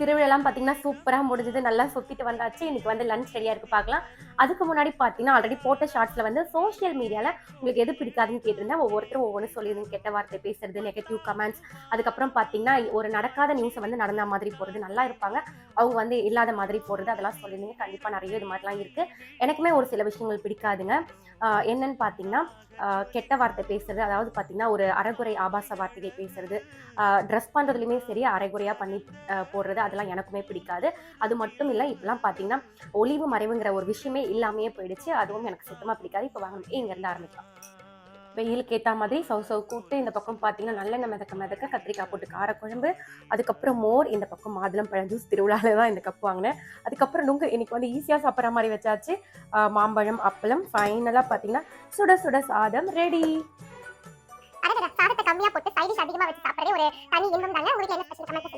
திருவிழாலாம் பார்த்தீங்கன்னா சூப்பராக முடிஞ்சது. நல்லா சுற்றிட்டு வந்தாச்சு. இன்னைக்கு வந்து லஞ்ச் ரெடியாக இருக்குது பார்க்கலாம் அதுக்கு முன்னாடி பார்த்தீங்கன்னா ஆல்ரெடி போட்ட ஷார்ட்ஸில் வந்து சோஷியல் மீடியாவில் உங்களுக்கு எது பிடிக்காதுன்னு கேட்டிருந்தேன் ஒவ்வொருத்தரும் ஒவ்வொன்றும் சொல்லியிருந்தேன் கெட்ட வார்த்தை பேசுறது நெகட்டிவ் கமெண்ட்ஸ் அதுக்கப்புறம் பார்த்தீங்கன்னா ஒரு நடக்காத நியூஸை வந்து நடந்த மாதிரி போகிறது நல்லா இருப்பாங்க. அவங்க வந்து இல்லாத மாதிரி போகிறது அதெல்லாம் சொல்லியிருந்தீங்க கண்டிப்பாக நிறைய இது மாதிரிலாம் இருக்குது எனக்குமே ஒரு சில விஷயங்கள் பிடிக்காதுங்க. என்னன்னு பார்த்தீங்கன்னா கெட்ட வார்த்தை பேசுறது. அதாவது பார்த்தீங்கன்னா ஒரு அரைகுறை ஆபாச வார்த்தையை பேசுறது. ட்ரெஸ் பண்ணுறதுலையுமே சரி அரைகுறையாக பண்ணி போடுறது. அதெல்லாம் எனக்குமே பிடிக்காது. அது மட்டும் இல்லை இப்பெல்லாம் பார்த்தீங்கன்னா ஒளிவு மறைவுங்கிற ஒரு விஷயமே இல்லாமையே போயிடுச்சு. அதுவும் எனக்கு சுத்தமாக பிடிக்காது. இப்போ வாங்க இங்கேருந்து ஆரம்பிக்கலாம். வெயிலுக்கு ஏற்ற மாதிரி சவு சவு கூட்டு இந்த பக்கம் பார்த்தீங்கன்னா நல்லெண்ணெய் மிதக்க மிதக்க கத்திரிக்காய் போட்டு காரக்குழம்பு அதுக்கப்புறம் மோர் இந்த பக்கம் மாதுளம் பழம் ஜூஸ் திருவிழாவில் தான் இந்த கப் வாங்கினேன். அதுக்கப்புறம் நுங்கு இன்னைக்கு வந்து ஈஸியாக சாப்பிட்ற மாதிரி வச்சாச்சு. மாம்பழம் அப்பளம் ஃபைனலாக பார்த்தீங்கன்னா சுட சுட சாதம் ரெடி சாதத்தை கம்மியாக போட்டு சைடிஷ் அதிகமாக வச்சு சாப்பிட்றதே ஒரு தனி இன்பம் தாங்க உங்களுக்கு என்ன ஸ்பெஷல் கமெண்ட்